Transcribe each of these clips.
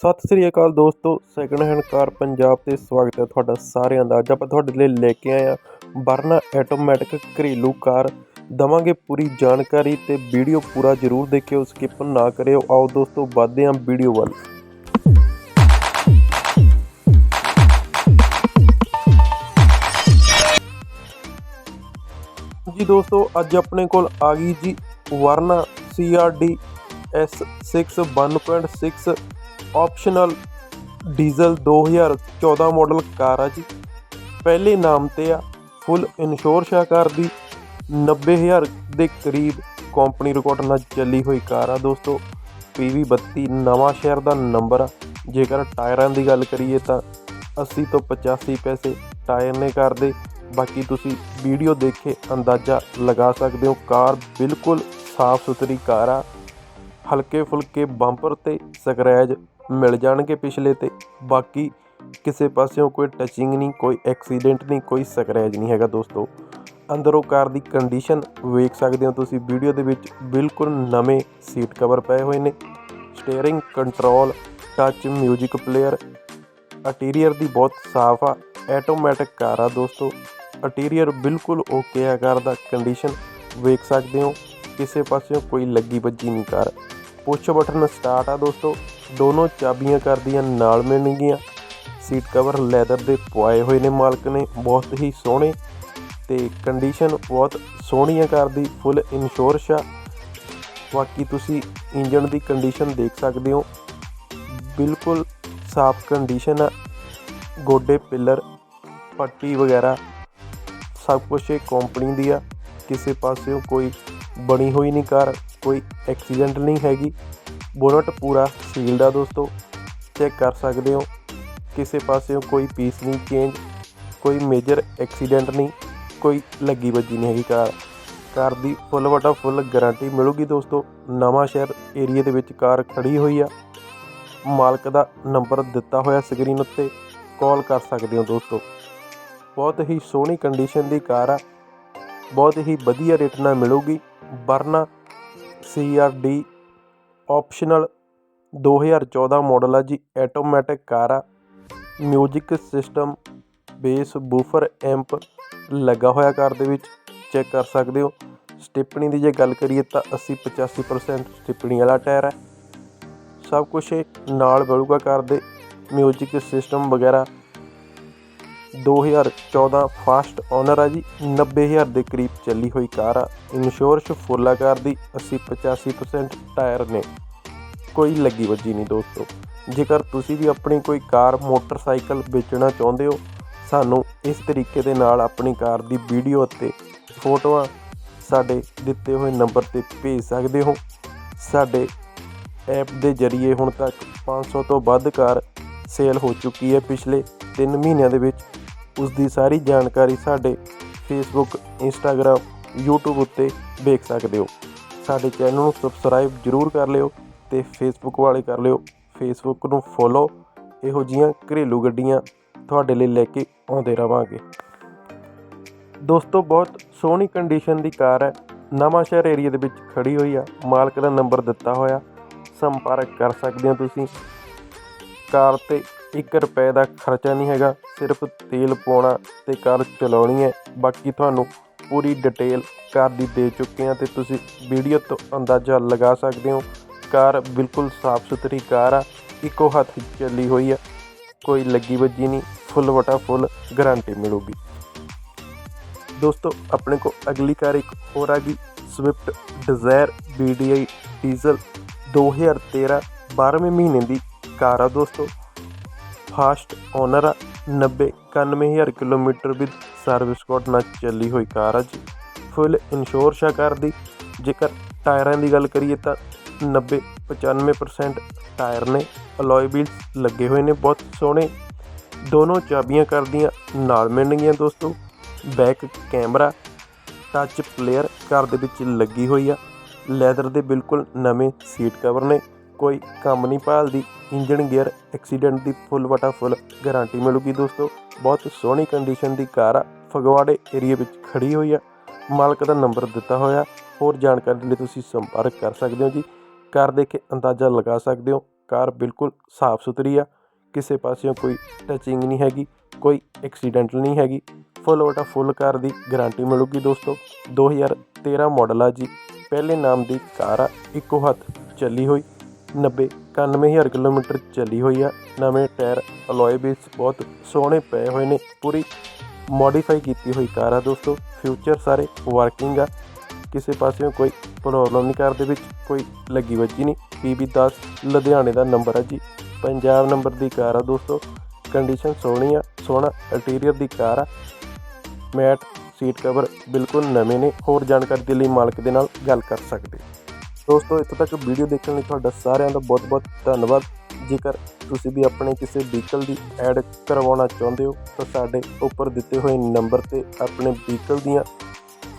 ਸਤਿ ਸ੍ਰੀ ਅਕਾਲ ਦੋਸਤੋ second hand car Punjab ਤੇ ਸਵਾਗਤ ਹੈ ਤੁਹਾਡਾ ਸਾਰਿਆਂ ਦਾ। ਅੱਜ ਆਪਾਂ ਤੁਹਾਡੇ ਲਈ ਲੈ ਕੇ ਆਏ ਆ ਵਰਨਾ ਆਟੋਮੈਟਿਕ ਘਰੇਲੂ ਕਾਰ। ਦਵਾਂਗੇ ਪੂਰੀ ਜਾਣਕਾਰੀ ਤੇ ਵੀਡੀਓ ਪੂਰਾ ਜ਼ਰੂਰ ਦੇਖਿਓ ਸਕਿਪ ਨਾ ਕਰਿਓ। ਆਓ ਦੋਸਤੋ, ਵੱਧਦੇ ਹਾਂ ਵੀਡੀਓ ਵੱਲ। ਜੀ ਦੋਸਤੋ, ਅੱਜ ਆਪਣੇ ਕੋਲ ਆ ਗਈ ਜੀ Verna CRD S6 1.6 optional diesel 2014 model car ਆ ਜੀ। ਪਹਿਲੇ ਨਾਮ ਤੇ ਆ, ਫੁੱਲ ਇੰਸ਼ੋਰਸ਼ ਆ ਕਾਰ ਦੀ 90000 ਦੇ ਕਰੀਬ ਕੰਪਨੀ ਰਿਕਾਰਡ ਨਾਲ ਚੱਲੀ ਹੋਈ ਕਾਰ ਆ ਦੋਸਤੋ। PV 32 ਨਵਾਂ ਸ਼ਹਿਰ ਦਾ ਨੰਬਰ ਆ। ਜੇਕਰ ਟਾਇਰਾਂ ਦੀ ਗੱਲ ਕਰੀਏ ਤਾਂ 80 ਤੋਂ 85 ਪੈਸੇ ਟਾਇਰ ਨੇ ਕਰਦੇ ਬਾਕੀ ਤੁਸੀਂ ਵੀਡੀਓ ਦੇਖ ਕੇ ਅੰਦਾਜ਼ਾ ਲਗਾ ਸਕਦੇ ਹੋ, ਕਾਰ ਬਿਲਕੁਲ ਸਾਫ਼ ਸੁਥਰੀ ਕਾਰ ਆ। ਹਲਕੇ ਫੁਲਕੇ ਬੰਪਰ ਤੇ ਸਕ੍ਰੈਚ ਮਿਲ ਜਾਣਗੇ ਪਿਛਲੇ ਤੇ। ਬਾਕੀ ਕਿਸੇ ਪਾਸਿਓਂ ਕੋਈ ਟਚਿੰਗ ਨਹੀਂ, ਕੋਈ ਐਕਸੀਡੈਂਟ ਨਹੀਂ, ਕੋਈ ਸਕ੍ਰੈਚ ਨਹੀਂ ਹੈਗਾ ਦੋਸਤੋ। ਅੰਦਰੋਂ ਕਾਰ ਦੀ ਕੰਡੀਸ਼ਨ ਵੇਖ ਸਕਦੇ ਹੋ ਤੁਸੀਂ। ਵੀਡੀਓ ਦੇ ਵਿੱਚ ਬਿਲਕੁਲ ਨਵੇਂ ਸੀਟ ਕਵਰ ਪਏ ਹੋਏ ਨੇ। Steering control touch 뮤직 player interior ਦੀ ਬਹੁਤ ਸਾਫ਼ ਆ ਆਟੋਮੈਟਿਕ ਕਾਰ ਆ ਦੋਸਤੋ। ਇੰਟੀਰੀਅਰ ਬਿਲਕੁਲ ਓਕੇ ਆ ਕਾਰ ਦਾ। ਕੰਡੀਸ਼ਨ ਵੇਖ ਸਕਦੇ ਹੋ। ਕਿਸੇ ਪਾਸਿਓਂ ਕੋਈ ਲੱਗੀ ਵੱਜੀ ਨਹੀਂ ਕਾਰ। ਪੁਸ਼ ਬਟਨ ਸਟਾਰਟ ਆ ਦੋਸਤੋ। ਦੋਨੋਂ ਚਾਬੀਆਂ ਕਰਦੀਆਂ ਨਾਲ ਮਿਲਣਗੀਆਂ। ਸੀਟ ਕਵਰ ਲੈਦਰ ਦੇ ਪਵਾਏ ਹੋਏ ਨੇ ਮਾਲਕ ਨੇ, ਬਹੁਤ ਹੀ ਸੋਹਣੇ ਤੇ ਕੰਡੀਸ਼ਨ ਬਹੁਤ ਸੋਹਣੀ ਹੈ ਕਾਰ ਦੀ ਫੁੱਲ ਇੰਸ਼ੋਰਸ ਆ ਬਾਕੀ ਤੁਸੀਂ ਇੰਜਨ ਦੀ ਕੰਡੀਸ਼ਨ ਦੇਖ ਸਕਦੇ ਹੋ। ਬਿਲਕੁਲ ਸਾਫ਼ ਕੰਡੀਸ਼ਨ ਆ, ਗੋਡੇ, ਪਿੱਲਰ, ਪੱਟੀ ਵਗੈਰਾ, ਸਭ ਕੁਝ ਇਹ ਕੰਪਨੀ ਦੀ ਆ। ਕਿਸੇ ਪਾਸਿਓਂ ਕੋਈ ਬਣੀ ਹੋਈ ਨਹੀਂ ਕਾਰ ਕੋਈ ਐਕਸੀਡੈਂਟ ਨਹੀਂ ਹੈਗੀ। ਬੋਨਟ ਪੂਰਾ ਸੀਲਡ ਆ ਦੋਸਤੋ ਚੈੱਕ ਕਰ ਸਕਦੇ ਹੋ। ਕਿਸੇ ਪਾਸਿਓਂ ਕੋਈ ਪੀਸ ਨਹੀਂ ਚੇਂਜ ਕੋਈ ਮੇਜਰ ਐਕਸੀਡੈਂਟ ਨਹੀਂ, ਕੋਈ ਲੱਗੀ ਵੱਜੀ ਨਹੀਂ ਹੈਗੀ ਕਾਰ। ਕਾਰ ਦੀ ਫੁੱਲ ਵਟਾ ਫੁੱਲ ਗਾਰੰਟੀ ਮਿਲੂਗੀ ਦੋਸਤੋ। ਨਵਾਂ ਸ਼ਹਿਰ ਏਰੀਆ ਦੇ ਵਿੱਚ ਕਾਰ ਖੜੀ ਹੋਈ ਆ। ਮਾਲਕ ਦਾ ਨੰਬਰ ਦਿੱਤਾ ਹੋਇਆ ਸਕਰੀਨ ਉੱਤੇ ਕਾਲ ਕਰ ਸਕਦੇ ਹੋ ਦੋਸਤੋ। ਬਹੁਤ ਹੀ ਸੋਹਣੀ ਕੰਡੀਸ਼ਨ ਦੀ ਕਾਰ ਆ। ਬਹੁਤ ਹੀ ਵਧੀਆ ਰੇਟ ਨਾਲ ਮਿਲੂਗੀ। ਵਰਨਾ CRD ਆਪਸ਼ਨਲ ਦੋ ਹਜ਼ਾਰ ਚੌਦਾਂ ਮਾਡਲ ਆ ਜੀ ਆਟੋਮੈਟਿਕ ਕਾਰ ਆ। Music system bass woofer amp ਲੱਗਾ ਹੋਇਆ ਕਾਰ ਦੇ ਵਿੱਚ। ਚੈੱਕ ਕਰ ਸਕਦੇ ਹੋ। ਸਟਿਪਣੀ ਦੀ ਜੇ ਗੱਲ ਕਰੀਏ ਤਾਂ 80 85% ਸਟਿਪਣੀ ਵਾਲਾ ਟਾਇਰ ਹੈ ਸਭ ਕੁਝ ਨਾਲ ਮਿਲੂਗਾ ਕਾਰ ਦੇ। ਮਿਊਜ਼ਿਕ ਸਿਸਟਮ ਵਗੈਰਾ 2014 ਫਾਸਟ ਓਨਰ ਆ ਜੀ। 90000 ਦੇ ਕਰੀਬ ਚੱਲੀ ਹੋਈ ਕਾਰ ਆ। ਇੰਸ਼ੋਰੈਂਸ ਫੁੱਲ ਆ ਕਾਰ ਦੀ 80 85% ਟਾਇਰ ਨੇ। ਕੋਈ ਲੱਗੀ ਵੱਜੀ ਨਹੀਂ ਦੋਸਤੋ। ਜੇਕਰ ਤੁਸੀਂ ਵੀ ਆਪਣੀ ਕੋਈ ਕਾਰ ਮੋਟਰਸਾਈਕਲ ਵੇਚਣਾ ਚਾਹੁੰਦੇ ਹੋ, ਸਾਨੂੰ ਇਸ ਤਰੀਕੇ ਦੇ ਨਾਲ ਆਪਣੀ ਕਾਰ ਦੀ ਵੀਡੀਓ ਅਤੇ ਫੋਟੋਆਂ ਸਾਡੇ ਦਿੱਤੇ ਹੋਏ ਨੰਬਰ ਤੇ ਭੇਜ ਸਕਦੇ ਹੋ। ਸਾਡੇ ਐਪ ਦੇ ਜ਼ਰੀਏ ਹੁਣ ਤੱਕ 500 ਤੋਂ ਵੱਧ ਕਾਰ ਸੇਲ ਹੋ ਚੁੱਕੀ ਹੈ। ਪਿਛਲੇ 3 ਮਹੀਨਿਆਂ ਦੇ ਵਿੱਚ ਉਸ ਦੀ ਸਾਰੀ ਜਾਣਕਾਰੀ ਸਾਡੇ ਫੇਸਬੁੱਕ ਇੰਸਟਾਗ੍ਰam YouTube ਉੱਤੇ ਵੇਖ ਸਕਦੇ ਹੋ। ਸਾਡੇ ਚੈਨਲ ਨੂੰ ਸਬਸਕ੍ਰਾਈਬ ਜਰੂਰ ਕਰ ਲਿਓ ਤੇ ਫੇਸਬੁੱਕ ਵਾਲੇ ਕਰ ਲਿਓ। ਫੇਸਬੁੱਕ ਨੂੰ ਫੋਲੋ ਇਹੋ ਜੀਆਂ ਘਰੇਲੂ ਗੱਡੀਆਂ ਤੁਹਾਡੇ ਲਈ ਲੈ ਕੇ ਆਉਂਦੇ ਰਵਾਂਗੇ। ਦੋਸਤੋ, ਬਹੁਤ ਸੋਹਣੀ ਕੰਡੀਸ਼ਨ ਦੀ ਕਾਰ ਹੈ। ਨਵਾਂਸ਼ਹਿਰ ਏਰੀਆ ਦੇ ਵਿੱਚ ਖੜੀ ਹੋਈ ਆ। ਮਾਲਕ ਦਾ ਨੰਬਰ ਦਿੱਤਾ ਹੋਇਆ। ਸੰਪਰਕ ਕਰ ਸਕਦੇ ਹੋ ਤੁਸੀਂ। ਕਾਰ ਤੇ ਇੱਕ ਰੁਪਏ ਦਾ ਖਰਚਾ ਨਹੀਂ ਹੈਗਾ, ਸਿਰਫ ਤੇਲ ਪਾਉਣਾ ਅਤੇ ਕਾਰ ਚਲਾਉਣੀ ਹੈ। ਬਾਕੀ ਤੁਹਾਨੂੰ ਪੂਰੀ ਡਿਟੇਲ ਕਾਰ ਦੀ ਦੇ ਚੁੱਕੇ ਹਾਂ ਅਤੇ ਤੁਸੀਂ ਵੀਡੀਓ ਤੋਂ ਅੰਦਾਜ਼ਾ ਲਗਾ ਸਕਦੇ ਹੋ। ਕਾਰ ਬਿਲਕੁਲ ਸਾਫ਼ ਸੁਥਰੀ ਕਾਰ ਆ, ਇੱਕੋ ਹੱਥ ਚੱਲੀ ਹੋਈ ਆ। ਕੋਈ ਲੱਗੀ ਵੱਜੀ ਨਹੀਂ, ਫੁੱਲ ਵਟਾ ਫੁੱਲ ਗਾਰੰਟੀ ਮਿਲੂਗੀ। ਦੋਸਤੋ, ਆਪਣੇ ਕੋ ਅਗਲੀ ਕਾਰ ਇੱਕ ਹੋਰ ਆ ਗਈ ਸਵਿਫਟ ਡਿਜ਼ਾਇਰ BDI ਡੀਜ਼ਲ 2013 12ਵੇਂ ਮਹੀਨੇ ਦੀ ਕਾਰ ਆ ਦੋਸਤੋ। ਫਾਸਟ ਓਨਰ ਆ 90 91000 ਕਿਲੋਮੀਟਰ ਵਿਦ ਸਰਵਿਸ ਕੋਡ ਨਾਲ ਚੱਲੀ ਹੋਈ ਕਾਰ ਆ ਜੀ। ਫੁੱਲ ਇੰਸ਼ੋਰਸ ਆ ਕਾਰ ਦੀ। ਜੇਕਰ ਟਾਇਰਾਂ ਦੀ ਗੱਲ ਕਰੀਏ ਤਾਂ 90 95% ਟਾਇਰ ਨੇ ਅਲੋਏ ਵੀਲਸ ਲੱਗੇ ਹੋਏ ਨੇ, ਬਹੁਤ ਸੋਹਣੇ। ਦੋਨੋਂ ਚਾਬੀਆਂ ਕਰਦੀਆਂ ਨਾਲ ਮਿਲਣਗੀਆਂ ਦੋਸਤੋ। Back camera touch player car ਦੇ ਵਿੱਚ ਲੱਗੀ ਹੋਈ ਆ। ਲੈਦਰ ਦੇ ਬਿਲਕੁਲ ਨਵੇਂ ਸੀਟ ਕਵਰ ਨੇ। ਕੋਈ ਕੰਮ ਨਹੀਂ ਭਾਲਦੀ। ਇੰਜਨ ਗੇਅਰ, ਐਕਸੀਡੈਂਟ ਦੀ ਫੁੱਲ ਵਟਾ ਫੁੱਲ ਗਾਰੰਟੀ ਮਿਲੂਗੀ ਦੋਸਤੋ। ਬਹੁਤ ਸੋਹਣੀ ਕੰਡੀਸ਼ਨ ਦੀ ਕਾਰ ਆ, ਫਗਵਾੜੇ ਏਰੀਆ ਵਿੱਚ ਖੜੀ ਹੋਈ ਆ। ਮਾਲਕ ਦਾ ਨੰਬਰ ਦਿੱਤਾ ਹੋਇਆ, ਹੋਰ ਜਾਣਕਾਰੀ ਲਈ ਤੁਸੀਂ ਸੰਪਰਕ ਕਰ ਸਕਦੇ ਹੋ ਜੀ। ਕਾਰ ਦੇਖ ਕੇ ਅੰਦਾਜ਼ਾ ਲਗਾ ਸਕਦੇ ਹੋ, ਕਾਰ ਬਿਲਕੁਲ ਸਾਫ਼ ਸੁਥਰੀ ਆ। ਕਿਸੇ ਪਾਸਿਓਂ ਕੋਈ ਟਚਿੰਗ ਨਹੀਂ ਹੈਗੀ, ਕੋਈ ਐਕਸੀਡੈਂਟ ਨਹੀਂ ਹੈਗੀ। ਫੁੱਲ ਵਟਾ ਫੁੱਲ ਕਾਰ ਦੀ ਗਾਰੰਟੀ ਮਿਲੂਗੀ ਦੋਸਤੋ। 2013 ਮਾਡਲ ਆ ਜੀ। ਪਹਿਲੇ ਨਾਮ ਦੀ ਕਾਰ ਆ, ਇੱਕੋ ਹੱਥ ਚੱਲੀ ਹੋਈ। 90 91000 ਕਿਲੋਮੀਟਰ ਚੱਲੀ ਹੋਈ ਆ। ਨਵੇਂ ਟਾਇਰ ਅਲੋਏ ਬੇਸ ਬਹੁਤ ਸੋਹਣੇ ਪਏ ਹੋਏ ਨੇ। ਪੂਰੀ ਮੋਡੀਫਾਈ ਕੀਤੀ ਹੋਈ ਕਾਰ ਆ ਦੋਸਤੋ। ਫਿਊਚਰ ਸਾਰੇ ਵਰਕਿੰਗ ਆ। ਕਿਸੇ ਪਾਸਿਓਂ ਕੋਈ ਪ੍ਰੋਬਲਮ ਨਹੀਂ ਕਾਰ ਦੇ ਵਿੱਚ। ਕੋਈ ਲੱਗੀ ਵੱਜੀ ਨਹੀਂ। ਪੀਬੀ 10 ਲੁਧਿਆਣੇ ਦਾ ਨੰਬਰ ਆ ਜੀ। ਪੰਜਾਬ ਨੰਬਰ ਦੀ ਕਾਰ ਆ ਦੋਸਤੋ। ਕੰਡੀਸ਼ਨ ਸੋਹਣੀ ਆ। ਸੋਹਣਾ ਇੰਟੀਰੀਅਰ ਦੀ ਕਾਰ ਆ। ਮੈਟ ਸੀਟ ਕਵਰ ਬਿਲਕੁਲ ਨਵੇਂ ਨੇ। ਹੋਰ ਜਾਣਕਾਰੀ ਦੇ ਲਈ ਮਾਲਕ ਦੇ ਨਾਲ ਗੱਲ ਕਰ ਸਕਦੇ। ਦੋਸਤੋ, ਇੱਥੋਂ ਤੱਕ ਵੀਡੀਓ ਦੇਖਣ ਲਈ ਤੁਹਾਡਾ ਸਾਰਿਆਂ ਦਾ ਬਹੁਤ-ਬਹੁਤ ਧੰਨਵਾਦ। ਜੇਕਰ ਤੁਸੀਂ ਵੀ ਆਪਣੇ ਕਿਸੇ ਵਹੀਕਲ ਦੀ ਐਡ ਕਰਵਾਉਣਾ ਚਾਹੁੰਦੇ ਹੋ, ਤਾਂ ਸਾਡੇ ਉੱਪਰ ਦਿੱਤੇ ਹੋਏ ਨੰਬਰ ਤੇ ਆਪਣੇ ਵਹੀਕਲ ਦੀਆਂ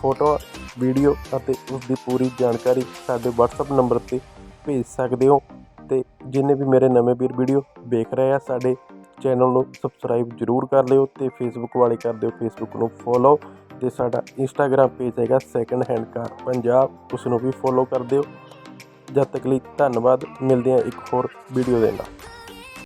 ਫੋਟੋਆਂ ਵੀਡੀਓ ਅਤੇ ਉਸ ਦੀ ਪੂਰੀ ਜਾਣਕਾਰੀ ਸਾਡੇ WhatsApp ਨੰਬਰ ਤੇ ਭੇਜ ਸਕਦੇ ਹੋ। ਤੇ ਜਿੰਨੇ ਵੀ ਮੇਰੇ ਨਵੇਂ ਵੀਰ ਵੀਡੀਓ ਵੇਖ ਰਹੇ ਆ, ਸਾਡੇ ਚੈਨਲ ਨੂੰ ਸਬਸਕ੍ਰਾਈਬ ਜਰੂਰ ਕਰ ਲਿਓ ਤੇ ਫੇਸਬੁੱਕ ਵਾਲੇ ਕਰ ਦਿਓ ਫੇਸਬੁੱਕ ਨੂੰ ਫੋਲੋ ਤੇ ਸਾਡਾ ਇੰਸਟਾਗ੍ਰam ਪੇਜ ਹੈਗਾ ਸੈਕੰਡ ਹੈਂਡ ਕਾਰ ਪੰਜਾਬ ਉਸ ਨੂੰ ਵੀ ਫੋਲੋ ਕਰ ਦਿਓ। ਜਦ ਤੱਕ ਲਈ ਧੰਨਵਾਦ। ਮਿਲਦੇ ਹਾਂ ਇੱਕ ਹੋਰ ਵੀਡੀਓ ਦੇ ਨਾਲ।